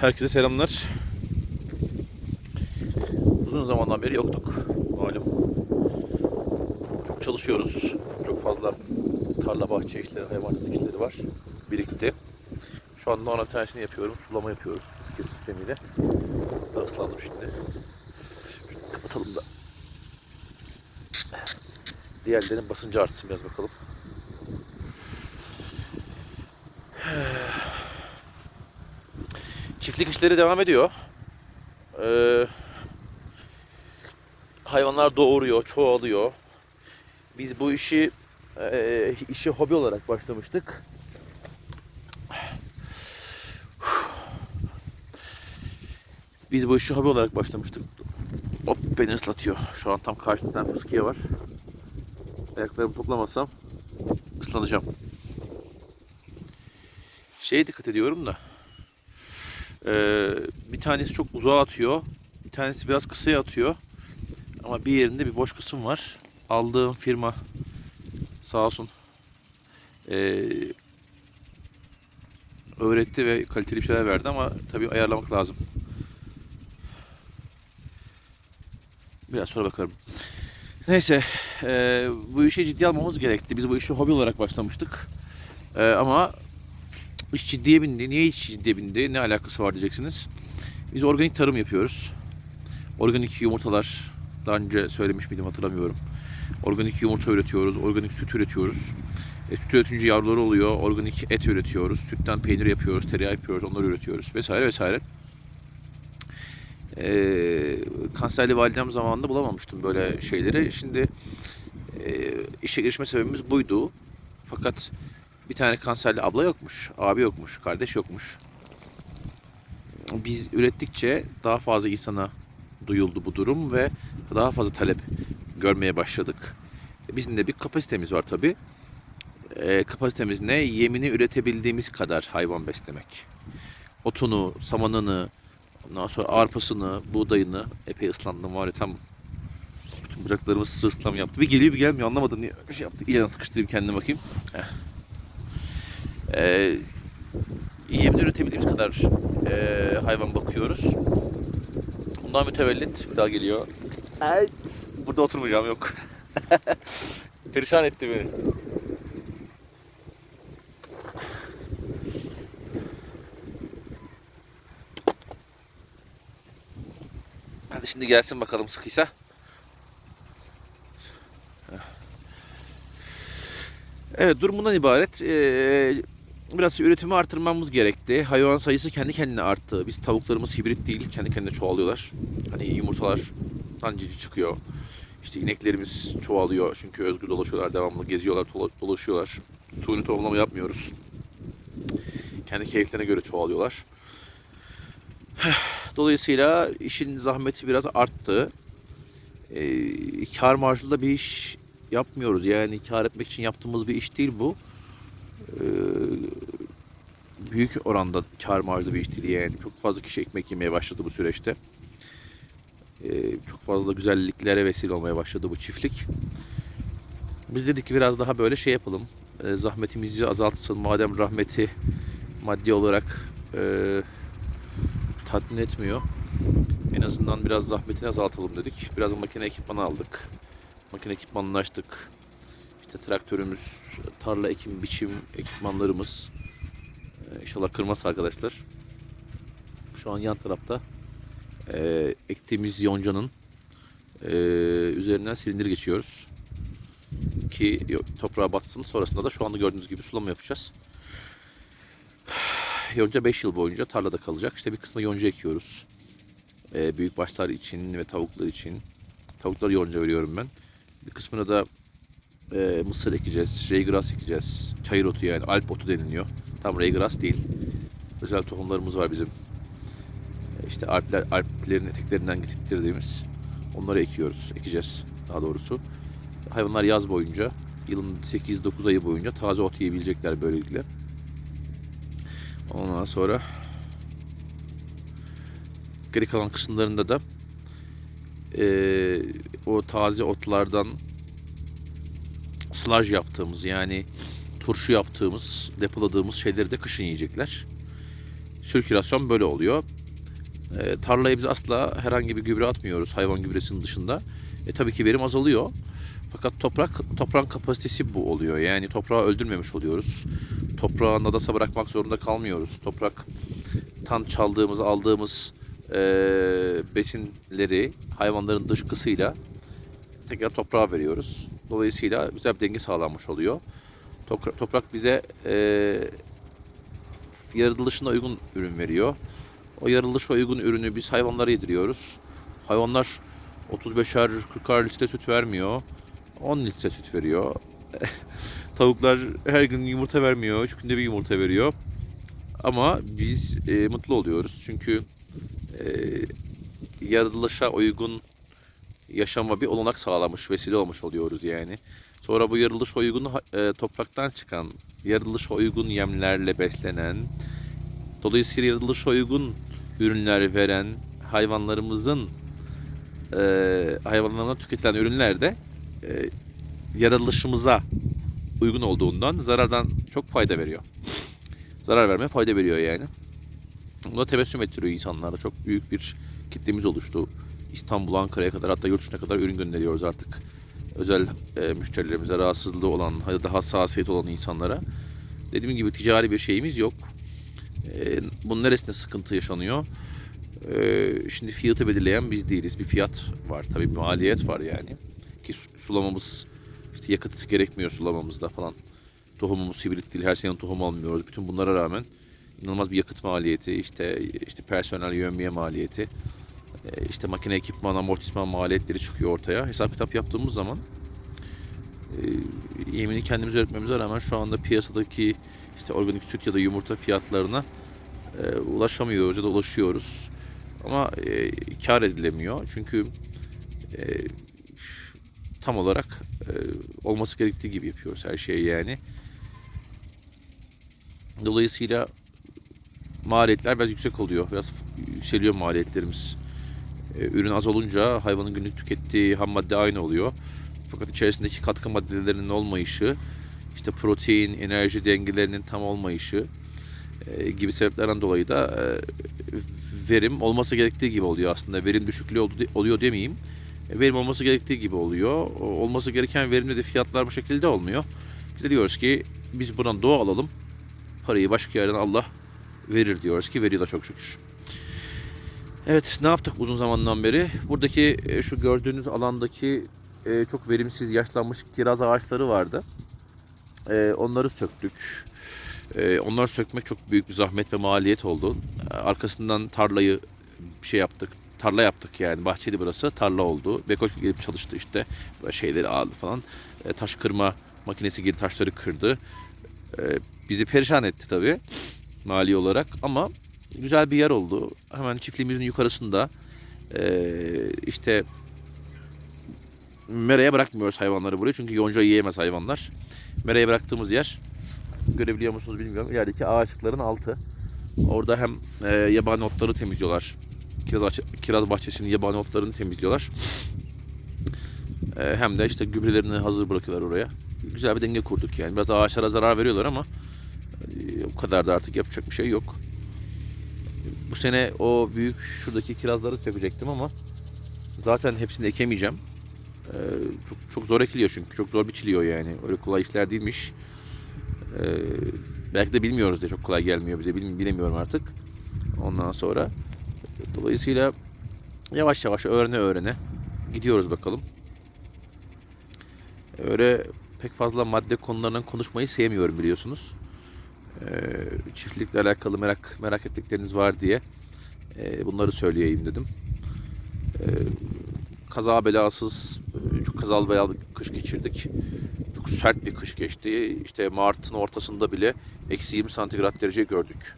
Herkese selamlar. Uzun zamandan beri yoktuk. Malum. Çok çalışıyoruz. Çok fazla tarla bahçe işleri, hayvancılık işleri var. Birikti. Şu anda ona tersini yapıyorum. Sulama yapıyoruz. Fıskiye sistemiyle. Daha şimdi. Şunu kapatalım da. Diğerlerinin basıncı artsın biraz bakalım. Çiftlik işleri devam ediyor. Ee, hayvanlar doğuruyor, çoğalıyor. Biz bu işi e, işi hobi olarak başlamıştık. Biz bu işi hobi olarak başlamıştık. Hop beni ıslatıyor. Şu an tam karşımda fıskiye var. Ayaklarımı toplamasam ıslanacağım. Şeye dikkat ediyorum da. Ee, bir tanesi çok uzağa atıyor. Bir tanesi biraz kısaya atıyor. Ama bir yerinde bir boş kısım var. Aldığım firma sağ olsun ee, öğretti ve kaliteli bir şeyler verdi ama tabii ayarlamak lazım. Biraz sonra bakarım. Neyse, ee, bu işi ciddi almamız gerekti. Biz bu işi hobi olarak başlamıştık. Ee, ama iş ciddiye bindi. Niye iş ciddiye bindi? Ne alakası var diyeceksiniz. Biz organik tarım yapıyoruz. Organik yumurtalar, daha önce söylemiş miydim hatırlamıyorum. Organik yumurta üretiyoruz, organik süt üretiyoruz. E, süt üretince yavruları oluyor, organik et üretiyoruz, sütten peynir yapıyoruz, tereyağı yapıyoruz, onları üretiyoruz vesaire vesaire. E, kanserli validem zamanında bulamamıştım böyle şeyleri. Şimdi e, işe girişme sebebimiz buydu. Fakat bir tane kanserli abla yokmuş, abi yokmuş, kardeş yokmuş. Biz ürettikçe daha fazla insana duyuldu bu durum ve daha fazla talep görmeye başladık. Bizim de bir kapasitemiz var tabi. E, kapasitemiz ne? Yemini üretebildiğimiz kadar hayvan beslemek. Otunu, samanını, ondan sonra arpasını, buğdayını epey ıslandım var ya tam bütün sırılsıklam yaptı. Bir geliyor bir gelmiyor anlamadım niye şey yaptı. İyice sıkıştırayım kendime bakayım. Heh. E, yemini üretebildiğimiz kadar e, hayvan bakıyoruz. Bundan mütevellit bir daha geliyor. Evet. Burada oturmayacağım yok. Perişan etti beni. Hadi şimdi gelsin bakalım sıkıysa. Evet durum bundan ibaret. Ee, biraz üretimi artırmamız gerekti. Hayvan sayısı kendi kendine arttı. Biz tavuklarımız hibrit değil, kendi kendine çoğalıyorlar. Hani yumurtalar cici çıkıyor. İşte ineklerimiz çoğalıyor çünkü özgür dolaşıyorlar, devamlı geziyorlar, dola- dolaşıyorlar. Suni tohumlama yapmıyoruz. Kendi keyiflerine göre çoğalıyorlar. Dolayısıyla işin zahmeti biraz arttı. Ee, kar marjlı bir iş yapmıyoruz. Yani kar etmek için yaptığımız bir iş değil bu. Ee, büyük oranda kar marjlı bir yani. Çok fazla kişi ekmek yemeye başladı bu süreçte. Ee, çok fazla güzelliklere vesile olmaya başladı bu çiftlik. Biz dedik ki biraz daha böyle şey yapalım. Ee, zahmetimizi azaltsın. Madem rahmeti maddi olarak e, tatmin etmiyor. En azından biraz zahmetini azaltalım dedik. Biraz makine ekipmanı aldık. Makine ekipmanını açtık. İşte traktörümüz, tarla ekim, biçim ekipmanlarımız. Ee, inşallah kırmaz arkadaşlar. Şu an yan tarafta e, ektiğimiz yoncanın e, üzerinden silindir geçiyoruz. Ki toprağa batsın. Sonrasında da şu anda gördüğünüz gibi sulama yapacağız. Yonca 5 yıl boyunca tarlada kalacak. İşte bir kısmı yonca ekiyoruz. E, büyük başlar için ve tavuklar için. Tavuklara yonca veriyorum ben. Bir kısmına da e, mısır ekeceğiz. Reygras ekeceğiz. Çayır otu yani. Alp otu deniliyor. Tam reygras değil. Özel tohumlarımız var bizim işte Alpler, Alplerin eteklerinden getirdiğimiz onları ekiyoruz, ekeceğiz daha doğrusu. Hayvanlar yaz boyunca, yılın 8-9 ayı boyunca taze ot yiyebilecekler böylelikle. Ondan sonra geri kalan kısımlarında da eee, o taze otlardan slaj yaptığımız yani turşu yaptığımız, depoladığımız şeyleri de kışın yiyecekler. sirkülasyon böyle oluyor. E, tarlaya biz asla herhangi bir gübre atmıyoruz hayvan gübresinin dışında. E, tabii ki verim azalıyor. Fakat toprak toprağın kapasitesi bu oluyor. Yani toprağı öldürmemiş oluyoruz. Toprağı nadasa bırakmak zorunda kalmıyoruz. Topraktan çaldığımız, aldığımız e, besinleri hayvanların dışkısıyla tekrar toprağa veriyoruz. Dolayısıyla güzel bir denge sağlanmış oluyor. Toprak, toprak bize e, yaratılışına uygun ürün veriyor. O yaratılışa uygun ürünü biz hayvanlara yediriyoruz. Hayvanlar 35'er 40'ar litre süt vermiyor. 10 litre süt veriyor. Tavuklar her gün yumurta vermiyor. 3 günde bir yumurta veriyor. Ama biz e, mutlu oluyoruz. Çünkü e, yaratılışa uygun yaşama bir olanak sağlamış, vesile olmuş oluyoruz yani. Sonra bu yaratılış uygun e, topraktan çıkan, yaratılışa uygun yemlerle beslenen, dolayısıyla yaratılışa uygun ürünler veren hayvanlarımızın e, hayvanlarına tüketilen ürünler de e, yaratılışımıza uygun olduğundan zarardan çok fayda veriyor. Zarar vermeye fayda veriyor yani. Bu da tebessüm ettiriyor insanlarda. Çok büyük bir kitlemiz oluştu. İstanbul, Ankara'ya kadar hatta yurt dışına kadar ürün gönderiyoruz artık. Özel e, müşterilerimize, rahatsızlığı olan, ya da hassasiyet olan insanlara. Dediğim gibi ticari bir şeyimiz yok. E, bunun neresinde sıkıntı yaşanıyor? E, şimdi fiyatı belirleyen biz değiliz. Bir fiyat var tabii maliyet var yani. Ki su- sulamamız, işte yakıt gerekmiyor sulamamızda falan. Tohumumuz hibrit değil, her sene tohum almıyoruz. Bütün bunlara rağmen inanılmaz bir yakıt maliyeti, işte işte personel yövmiye maliyeti, işte makine ekipman, amortisman maliyetleri çıkıyor ortaya. Hesap kitap yaptığımız zaman e, yemini kendimiz üretmemize rağmen şu anda piyasadaki işte organik süt ya da yumurta fiyatlarına e, ulaşamıyoruz ya da ulaşıyoruz. Ama e, kar edilemiyor. Çünkü e, tam olarak e, olması gerektiği gibi yapıyoruz her şeyi yani. Dolayısıyla maliyetler biraz yüksek oluyor. Biraz yükseliyor maliyetlerimiz. E, ürün az olunca hayvanın günlük tükettiği ham madde aynı oluyor. Fakat içerisindeki katkı maddelerinin olmayışı, işte protein, enerji dengelerinin tam olmayışı e, gibi sebeplerden dolayı da e, verim olması gerektiği gibi oluyor aslında. Verim düşüklüğü oluyor demeyeyim. Verim olması gerektiği gibi oluyor. Olması gereken verimde de fiyatlar bu şekilde olmuyor. Biz de diyoruz ki biz buradan doğa alalım. Parayı başka yerden Allah verir diyoruz ki veriyor da çok şükür. Evet ne yaptık uzun zamandan beri? Buradaki e, şu gördüğünüz alandaki e, çok verimsiz yaşlanmış kiraz ağaçları vardı. E, onları söktük. Onları sökmek çok büyük bir zahmet ve maliyet oldu. Arkasından tarlayı şey yaptık. Tarla yaptık yani. Bahçeli burası. Tarla oldu. Bekoş gelip çalıştı işte. Şeyleri aldı falan. Taş kırma makinesi gelip taşları kırdı. Bizi perişan etti tabii. Mali olarak. Ama güzel bir yer oldu. Hemen çiftliğimizin yukarısında e, işte meraya bırakmıyoruz hayvanları buraya. Çünkü yonca yiyemez hayvanlar. Meraya bıraktığımız yer görebiliyor musunuz bilmiyorum. İlerideki ağaçlıkların altı. Orada hem e, yabani otları temizliyorlar. Kiraz, kiraz bahçesinin yabani otlarını temizliyorlar. E, hem de işte gübrelerini hazır bırakıyorlar oraya. Güzel bir denge kurduk yani. Biraz ağaçlara zarar veriyorlar ama e, o kadar da artık yapacak bir şey yok. Bu sene o büyük şuradaki kirazları sökecektim ama zaten hepsini ekemeyeceğim. Ee, çok, çok zor ekiliyor çünkü. Çok zor biçiliyor yani. Öyle kolay işler değilmiş. Ee, belki de bilmiyoruz diye çok kolay gelmiyor bize. Bil- bilemiyorum artık. Ondan sonra dolayısıyla yavaş yavaş öğrene öğrene gidiyoruz bakalım. Öyle pek fazla madde konularından konuşmayı sevmiyorum biliyorsunuz. Ee, çiftlikle alakalı merak merak ettikleriniz var diye e, bunları söyleyeyim dedim. Ee, kaza belasız e, çok kazalı belalı kış geçirdik. Çok sert bir kış geçti. İşte Mart'ın ortasında bile eksi 20 santigrat derece gördük.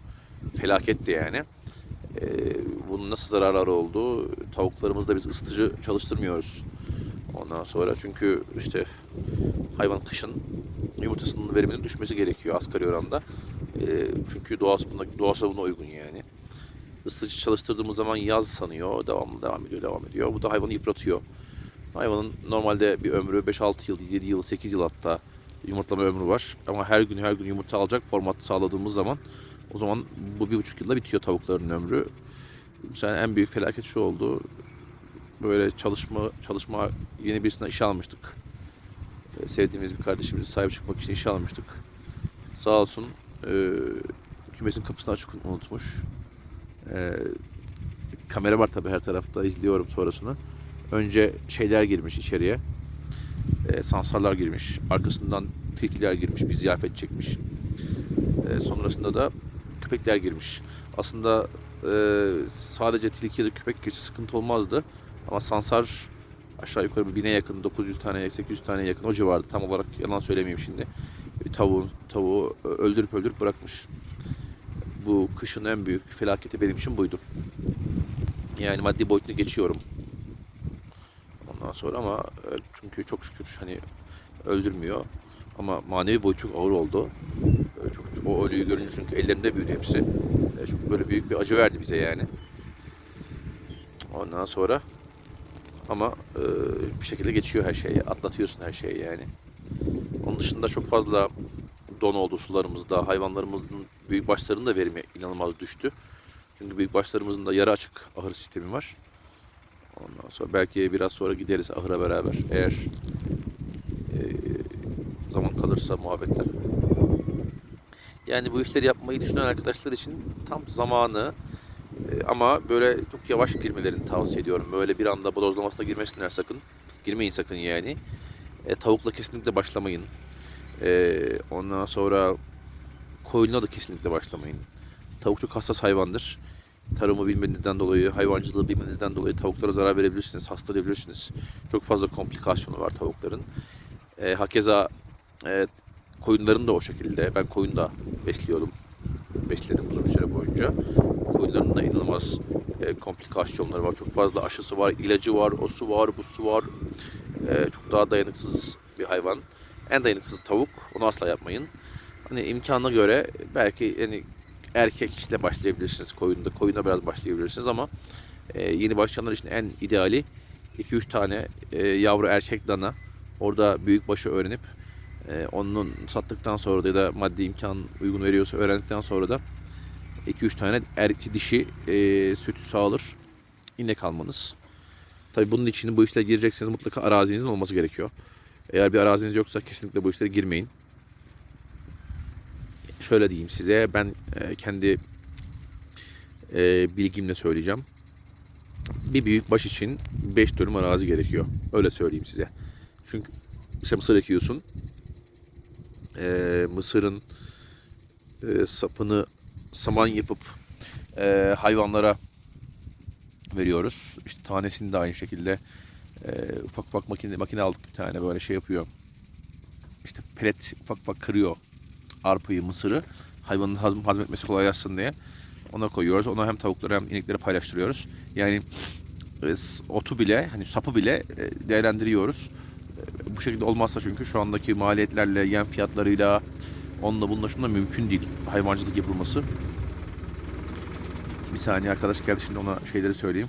Felaketti yani. Ee, bunun nasıl zararları oldu? Tavuklarımızda biz ısıtıcı çalıştırmıyoruz. Ondan sonra çünkü işte hayvan kışın yumurtasının veriminin düşmesi gerekiyor asgari oranda. Ee, çünkü doğası buna, doğası buna uygun yani. Isıtıcı çalıştırdığımız zaman yaz sanıyor. Devam, devam ediyor, devam ediyor. Bu da hayvanı yıpratıyor. Hayvanın normalde bir ömrü 5-6 yıl, 7 yıl, 8 yıl hatta yumurtlama ömrü var. Ama her gün her gün yumurta alacak format sağladığımız zaman O zaman bu bir buçuk yılda bitiyor tavukların ömrü. Sene en büyük felaket şu oldu. Böyle çalışma çalışma yeni birisine işe almıştık. Ee, Sevdiğimiz bir kardeşimizi sahip çıkmak için işe almıştık. Sağ olsun e, kümesin kapısını açık unutmuş. E, kamera var tabii her tarafta izliyorum sonrasını. Önce şeyler girmiş içeriye. E, sansarlar girmiş. Arkasından tilkiler girmiş. Bir ziyafet çekmiş. E, sonrasında da köpekler girmiş. Aslında e, sadece tilki ya da köpek girse sıkıntı olmazdı. Ama sansar aşağı yukarı bir bine yakın, 900 tane, 800 tane yakın o civarda. Tam olarak yalan söylemeyeyim şimdi. Tavuğu, tavuğu öldürüp öldürüp bırakmış. Bu kışın en büyük felaketi benim için buydu. Yani maddi boyutunu geçiyorum. Ondan sonra ama e, çünkü çok şükür hani öldürmüyor. Ama manevi boyut çok ağır oldu. E, Çok, çok- o ölüyü görünce çünkü ellerinde büyüdü hepsi. E, Çok böyle büyük bir acı verdi bize yani. Ondan sonra ama e, bir şekilde geçiyor her şeyi. Atlatıyorsun her şeyi yani. Onun dışında çok fazla don oldu sularımızda. Hayvanlarımızın büyük başlarının da verimi inanılmaz düştü. Çünkü büyük başlarımızın da yarı açık ahır sistemi var. Ondan sonra belki biraz sonra gideriz ahıra beraber. Eğer e, zaman kalırsa muhabbetler. Yani bu işleri yapmayı düşünen arkadaşlar için tam zamanı e, ama böyle çok yavaş girmelerini tavsiye ediyorum. Böyle bir anda bodozlamasına girmesinler sakın. Girmeyin sakın yani. E, tavukla kesinlikle başlamayın. E, ondan sonra koyuna da kesinlikle başlamayın. Tavuk çok hassas hayvandır. Tarımı bilmenizden dolayı, hayvancılığı bilmenizden dolayı tavuklara zarar verebilirsiniz, hastalayabilirsiniz. Çok fazla komplikasyonu var tavukların. E, hakeza e, koyunların da o şekilde. Ben koyun da besliyordum. Besledim uzun bir süre boyunca. Koyunların da inanılmaz e, komplikasyonları var. Çok fazla aşısı var, ilacı var, o su var, bu su var. E, çok daha dayanıksız bir hayvan. En dayanıksız tavuk. Onu asla yapmayın. Hani imkanına göre belki yani erkekle başlayabilirsiniz koyunda. Koyuna biraz başlayabilirsiniz ama e, yeni başlayanlar için en ideali 2-3 tane e, yavru erkek dana. Orada büyükbaşı öğrenip e, onun sattıktan sonra da ya da maddi imkan uygun veriyorsa öğrendikten sonra da 2-3 tane erkek dişi e, sütü sağılır. İnek almanız. Tabi bunun için bu işlere girecekseniz mutlaka arazinizin olması gerekiyor. Eğer bir araziniz yoksa kesinlikle bu işlere girmeyin. Şöyle diyeyim size ben e, kendi e, bilgimle söyleyeceğim. Bir büyük baş için 5 dönüm arazi gerekiyor. Öyle söyleyeyim size. Çünkü işte mısır ekiyorsun. E, mısırın sapını saman yapıp hayvanlara veriyoruz. İşte tanesini de aynı şekilde e, ufak ufak makine makine aldık bir tane böyle şey yapıyor. İşte pelet ufak ufak kırıyor arpayı, mısırı hayvanın hazm, hazmetmesi kolaylaşsın diye. Ona koyuyoruz. Ona hem tavuklara hem ineklere paylaştırıyoruz. Yani e, otu bile, hani sapı bile e, değerlendiriyoruz. E, Bu şekilde olmazsa çünkü şu andaki maliyetlerle, yem fiyatlarıyla onunla bununla şununla mümkün değil hayvancılık yapılması. Bir saniye arkadaş geldi şimdi ona şeyleri söyleyeyim.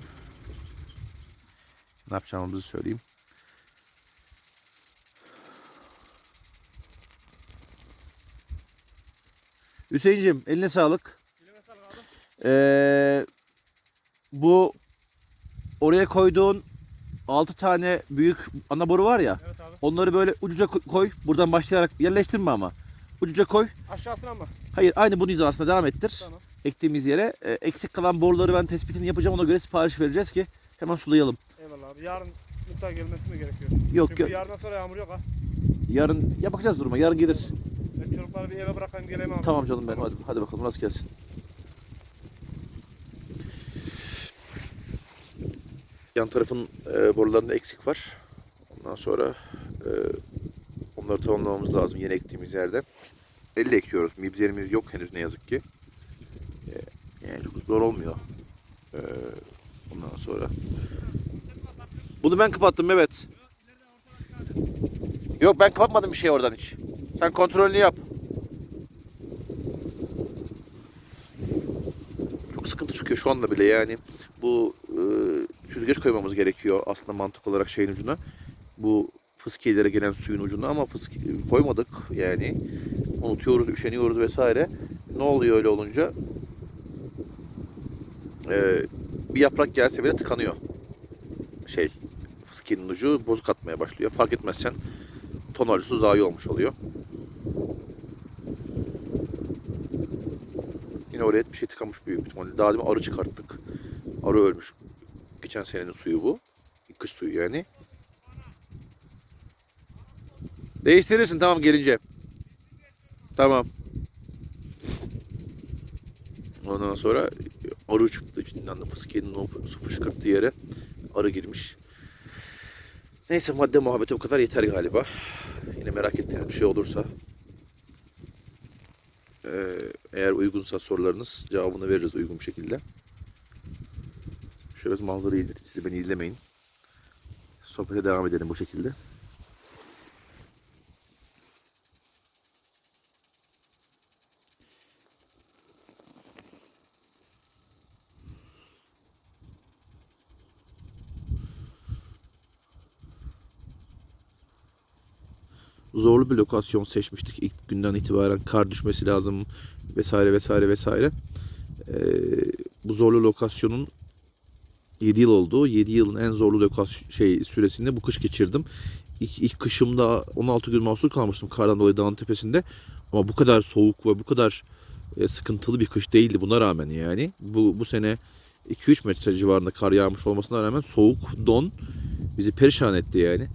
Ne yapacağımızı söyleyeyim. Hüseyin'cim eline sağlık. Ee, bu oraya koyduğun 6 tane büyük ana boru var ya. Evet abi. Onları böyle ucuca ko- koy. Buradan başlayarak yerleştirme ama. Ucuca koy. Aşağısına mı? Hayır aynı bunun hizasına devam ettir. Tamam. Ektiğimiz yere. Ee, eksik kalan boruları ben tespitini yapacağım. Ona göre sipariş vereceğiz ki hemen sulayalım. Eyvallah abi. Yarın mutlaka gelmesi mi gerekiyor? Yok Çünkü yok. yarından sonra yağmur yok ha. Yarın ya bakacağız duruma. Yarın gelir. Ben çocukları bir eve bırakayım geleyim abi. Tamam canım benim. Hadi, hadi bakalım nasıl gelsin. Yan tarafın e, borularında eksik var. Ondan sonra e, onları tamamlamamız lazım yeni ektiğimiz yerden. Elle ekiyoruz. Mibzerimiz yok henüz ne yazık ki. E, yani çok zor olmuyor. E, ondan sonra. Bunu ben kapattım evet. Yok ben kapatmadım bir şey oradan hiç. Sen kontrolünü yap. Çok sıkıntı çıkıyor şu anda bile yani. Bu e, süzgeç koymamız gerekiyor aslında mantık olarak şeyin ucuna. Bu fıskiyelere gelen suyun ucuna ama fıskiye koymadık yani. Unutuyoruz, üşeniyoruz vesaire. ne oluyor öyle olunca? Ee, bir yaprak gelse bile tıkanıyor. Şey, fıskiyenin ucu bozuk atmaya başlıyor. Fark etmezsen tonajı zayi olmuş oluyor. Yine oraya bir şey tıkamış büyük ihtimalle. Daha demin arı çıkarttık. Arı ölmüş. Geçen senenin suyu bu. Kış suyu yani. Değiştirirsin tamam gelince. Tamam. Ondan sonra arı çıktı içinden de fıskiyenin o su fışkırttığı yere arı girmiş. Neyse madde muhabbeti bu kadar yeter galiba. Yine merak ettiğiniz bir şey olursa eee, eğer uygunsa sorularınız cevabını veririz uygun bir şekilde. Şöyle manzarayı izleteyim sizi beni izlemeyin. Sohbete devam edelim bu şekilde. Zorlu bir lokasyon seçmiştik ilk günden itibaren kar düşmesi lazım vesaire vesaire vesaire. Ee, bu zorlu lokasyonun 7 yıl oldu. 7 yılın en zorlu lokasyon şey süresinde bu kış geçirdim. İlk, ilk kışımda 16 gün mahsur kalmıştım kardan dolayı dağın tepesinde. Ama bu kadar soğuk ve bu kadar e, sıkıntılı bir kış değildi buna rağmen yani. Bu, bu sene 2-3 metre civarında kar yağmış olmasına rağmen soğuk, don bizi perişan etti yani.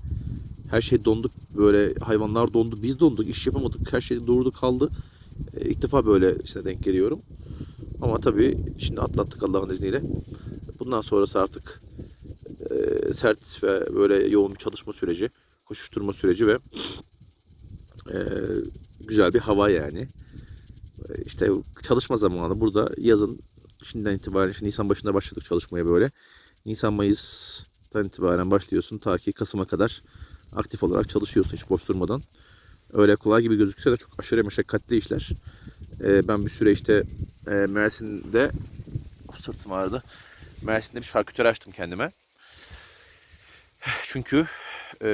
Her şey dondu böyle hayvanlar dondu biz donduk iş yapamadık her şey durdu kaldı. E, ilk defa böyle işte denk geliyorum. Ama tabii şimdi atlattık Allah'ın izniyle. Bundan sonrası artık e, sert ve böyle yoğun bir çalışma süreci, koşuşturma süreci ve e, güzel bir hava yani. E, işte çalışma zamanı burada yazın şimdiden itibaren işte Nisan başında başladık çalışmaya böyle. Nisan Mayıs'tan itibaren başlıyorsun ta ki Kasım'a kadar aktif olarak çalışıyorsun hiç boş durmadan. Öyle kolay gibi gözükse de çok aşırı meşakkatli işler. Ee, ben bir süre işte e, Mersin'de of, sırtım ağrıdı. Mersin'de bir şarküteri açtım kendime. Çünkü e,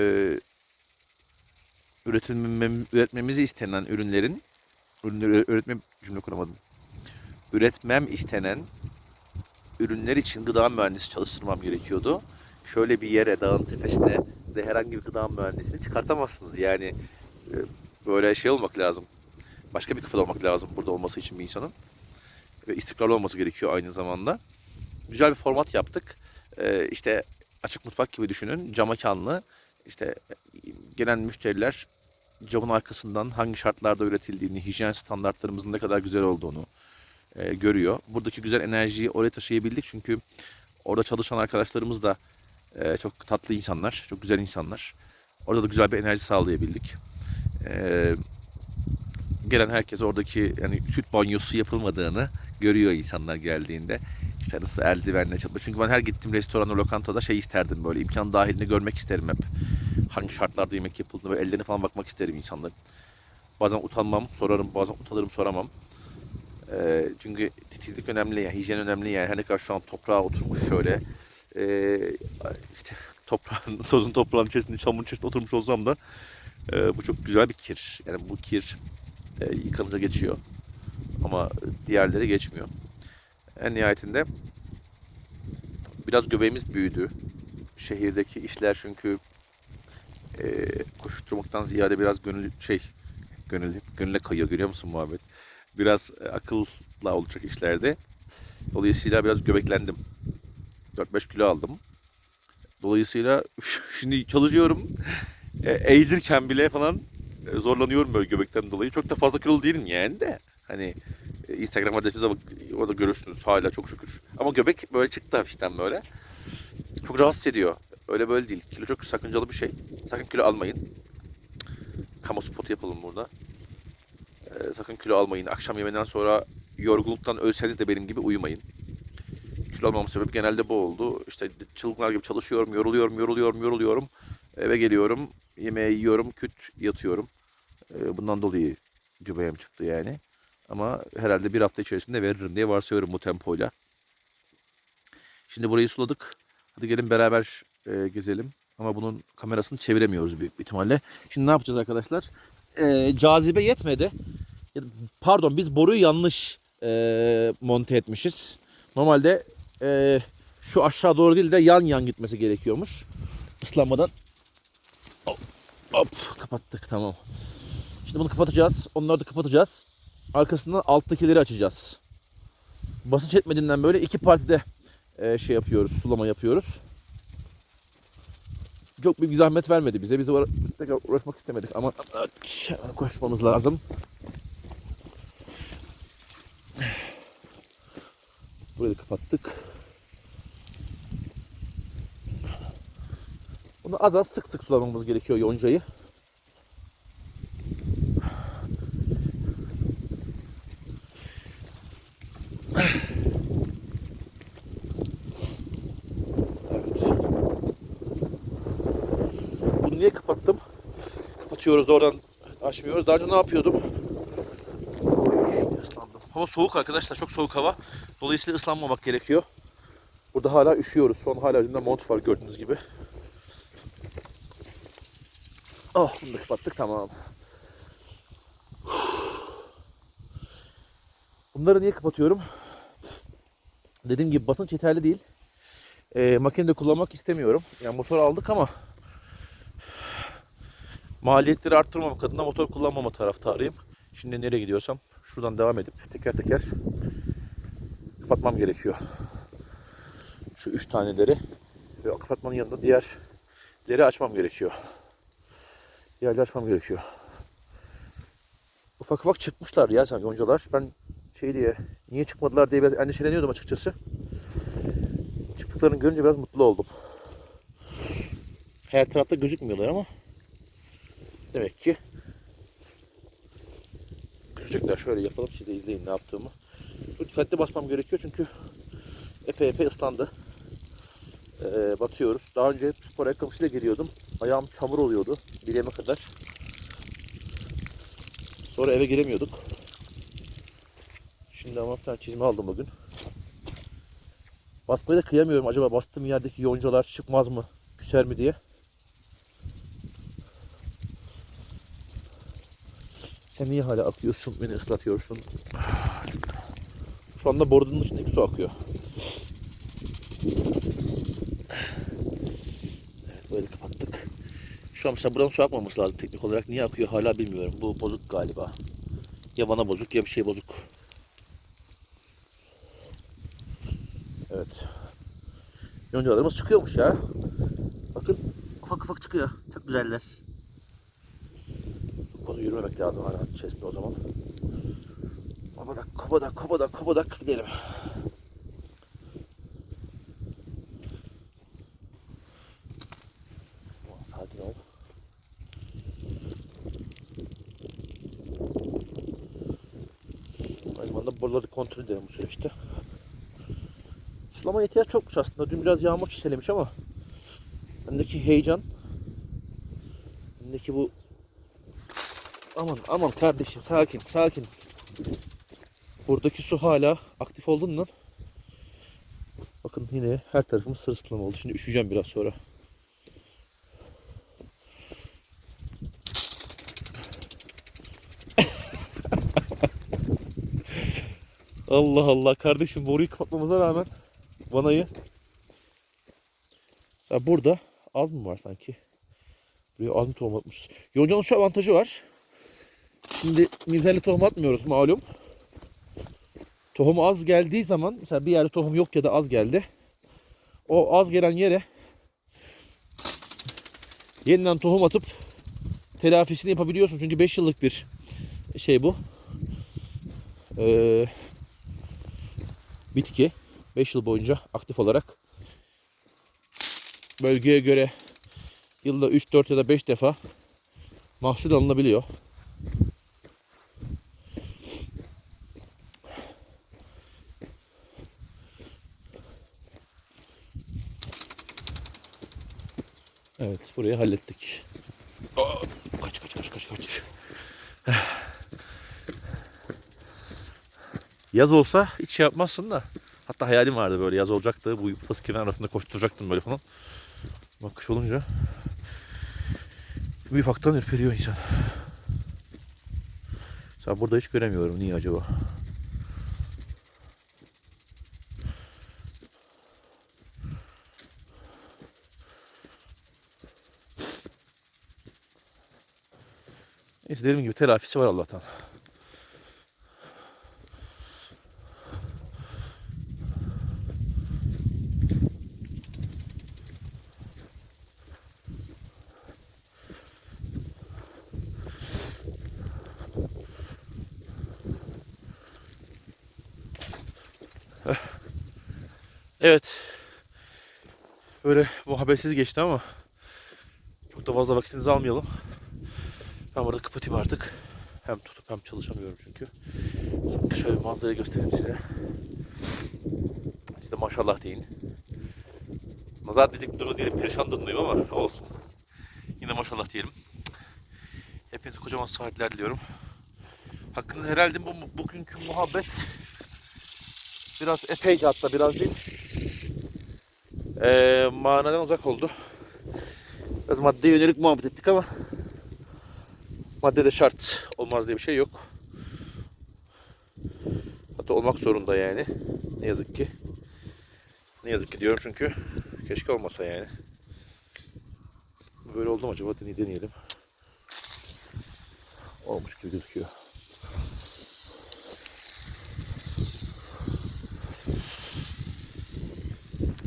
üretmemizi istenen ürünlerin ürünleri üretmem cümle kuramadım. Üretmem istenen ürünler için gıda mühendisi çalıştırmam gerekiyordu. Şöyle bir yere dağın tepesine de herhangi bir gıda mühendisini çıkartamazsınız. Yani e, böyle şey olmak lazım. Başka bir kafada olmak lazım burada olması için bir insanın. Ve istikrarlı olması gerekiyor aynı zamanda. Güzel bir format yaptık. E, işte açık mutfak gibi düşünün. Cam mekanlı. İşte e, gelen müşteriler camın arkasından hangi şartlarda üretildiğini, hijyen standartlarımızın ne kadar güzel olduğunu e, görüyor. Buradaki güzel enerjiyi oraya taşıyabildik çünkü orada çalışan arkadaşlarımız da e, çok tatlı insanlar, çok güzel insanlar. Orada da güzel bir enerji sağlayabildik. E, gelen herkes oradaki yani süt banyosu yapılmadığını görüyor insanlar geldiğinde. İşte nasıl eldivenle çalışma. Çünkü ben her gittiğim restoranda, lokantada şey isterdim böyle imkan dahilinde görmek isterim hep. Hangi şartlarda yemek yapıldığını ve ellerine falan bakmak isterim insanların. Bazen utanmam, sorarım, bazen utanırım, soramam. E, çünkü titizlik önemli, yani hijyen önemli yani. Her ne kadar şu an toprağa oturmuş şöyle. E, işte toprağın, tozun toprağın içerisinde, çamurun içerisinde oturmuş olsam da e, bu çok güzel bir kir. Yani bu kir e, yıkanınca geçiyor. Ama diğerleri geçmiyor. En nihayetinde biraz göbeğimiz büyüdü. Şehirdeki işler çünkü e, koşuşturmaktan ziyade biraz gönül şey gönül gönüle kayıyor görüyor musun muhabbet? Biraz e, akılla olacak işlerde. Dolayısıyla biraz göbeklendim. 4-5 kilo aldım. Dolayısıyla şimdi çalışıyorum. E, eğilirken bile falan e, zorlanıyorum böyle göbekten dolayı. Çok da fazla kilolu değilim yani de. Hani e, Instagram adresimize bak orada görürsünüz hala çok şükür. Ama göbek böyle çıktı hafiften böyle. Çok rahatsız ediyor. Öyle böyle değil. Kilo çok sakıncalı bir şey. Sakın kilo almayın. Kamu spotu yapalım burada. E, sakın kilo almayın. Akşam yemeğinden sonra yorgunluktan ölseniz de benim gibi uyumayın. Kilo almamın sebebi genelde bu oldu. İşte çılgınlar gibi çalışıyorum, yoruluyorum, yoruluyorum, yoruluyorum. Eve geliyorum, yemeği yiyorum, küt yatıyorum. E, bundan dolayı göbeğim çıktı yani. Ama herhalde bir hafta içerisinde veririm diye varsayıyorum bu tempoyla. Şimdi burayı suladık. Hadi gelin beraber e, gezelim. Ama bunun kamerasını çeviremiyoruz büyük bir ihtimalle. Şimdi ne yapacağız arkadaşlar? E, cazibe yetmedi. Pardon biz boruyu yanlış e, monte etmişiz. Normalde e, şu aşağı doğru değil de yan yan gitmesi gerekiyormuş. Islanmadan. Hop, hop kapattık tamam. Şimdi bunu kapatacağız. Onları da kapatacağız. Arkasından alttakileri açacağız. Basınç etmediğinden böyle iki partide e, şey yapıyoruz, sulama yapıyoruz. Çok büyük zahmet vermedi bize. Biz tekrar uğraşmak istemedik ama koşmamız lazım. Burayı kapattık. Bunu az az sık sık sulamamız gerekiyor yoncayı. Niye kapattım? Kapatıyoruz oradan açmıyoruz. Daha önce ne yapıyordum? Oy. Hava soğuk arkadaşlar. Çok soğuk hava. Dolayısıyla ıslanmamak gerekiyor. Burada hala üşüyoruz. Şu an hala üstünde mont var gördüğünüz gibi. Oh bunu da kapattık tamam. Bunları niye kapatıyorum? Dediğim gibi basınç yeterli değil. Ee, makinede kullanmak istemiyorum. Yani motor aldık ama maliyetleri arttırmamak adına motor kullanmama taraftarıyım. Şimdi nereye gidiyorsam şuradan devam edip teker teker kapatmam gerekiyor. Şu üç taneleri ve kapatmanın yanında diğerleri açmam gerekiyor. Diğerleri açmam gerekiyor. Ufak ufak çıkmışlar ya sanki yoncalar. Ben şey diye niye çıkmadılar diye biraz endişeleniyordum açıkçası. Çıktıklarını görünce biraz mutlu oldum. Her tarafta gözükmüyorlar ama demek ki Çocuklar şöyle yapalım siz de izleyin ne yaptığımı. Dikkatli basmam gerekiyor çünkü epey epey ıslandı. Ee, batıyoruz. Daha önce hep spor ayakkabısıyla geliyordum. Ayağım çamur oluyordu bileğime kadar. Sonra eve giremiyorduk. Şimdi ama bir tane çizme aldım bugün. Basmaya da kıyamıyorum. Acaba bastığım yerdeki yoncalar çıkmaz mı? Küser mi diye. Sen niye hala akıyorsun? Beni ıslatıyorsun. Şu anda borunun içindeki su akıyor. Evet böyle kapattık. Şu an mesela buradan su akmaması lazım teknik olarak. Niye akıyor hala bilmiyorum. Bu bozuk galiba. Ya bana bozuk ya bir şey bozuk. Evet. Yoncalarımız çıkıyormuş ya. Bakın ufak ufak çıkıyor. Çok güzeller. Çok yürümemek lazım hala içerisinde o zaman. Kobadak, kobadak, kobadak, kobadak gidelim. Sakin ol. Aynı zamanda kontrol edelim bu süreçte. Sulama ihtiyaç çokmuş aslında. Dün biraz yağmur çiselemiş ama bendeki heyecan bendeki bu aman aman kardeşim sakin sakin buradaki su hala aktif olduğundan bakın yine her tarafımız sırılsıklam oldu. Şimdi üşüyeceğim biraz sonra. Allah Allah kardeşim boruyu kapatmamıza rağmen vanayı ya burada az mı var sanki? Buraya az mı tohum atmışız? Yoncanın şu avantajı var. Şimdi mivzerli tohum atmıyoruz malum. Tohum az geldiği zaman mesela bir yerde tohum yok ya da az geldi. O az gelen yere yeniden tohum atıp telafisini yapabiliyorsun. Çünkü 5 yıllık bir şey bu. Ee, bitki 5 yıl boyunca aktif olarak bölgeye göre yılda 3, 4 ya da 5 defa mahsul alınabiliyor. Evet, burayı hallettik. Aa, kaç kaç kaç kaç kaç. Yaz olsa hiç şey yapmazsın da. Hatta hayalim vardı böyle yaz olacaktı. Bu fıskinin arasında koşturacaktım böyle falan. Bak kış olunca bir ufaktan ürperiyor insan. Sen burada hiç göremiyorum. Niye acaba? Neyse dediğim gibi telafisi var Allah'tan. Evet. Böyle muhabbetsiz geçti ama çok da fazla vaktinizi almayalım. Ben burada kapatayım artık. Hem tutup hem çalışamıyorum çünkü. Şöyle bir manzarayı göstereyim size. İşte maşallah deyin. Nazar diyecek durumda değilim. Perişan durumdayım ama olsun. Yine maşallah diyelim. Hepinize kocaman saatler diliyorum. Hakkınızda herhalde bu bugünkü muhabbet biraz epeyce hatta biraz değil. Ee, manadan uzak oldu. Biraz maddeye yönelik muhabbet ettik ama madde de şart olmaz diye bir şey yok. Hatta olmak zorunda yani. Ne yazık ki. Ne yazık ki diyorum çünkü keşke olmasa yani. Böyle oldu mu acaba? Deney- Deneyelim. Olmuş gibi gözüküyor.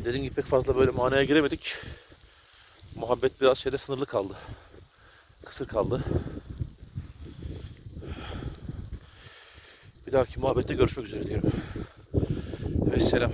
Dediğim gibi pek fazla böyle manaya giremedik. Muhabbet biraz şeyde sınırlı kaldı. Kısır kaldı. Bir dahaki muhabbette görüşmek üzere diyorum. Evet selam.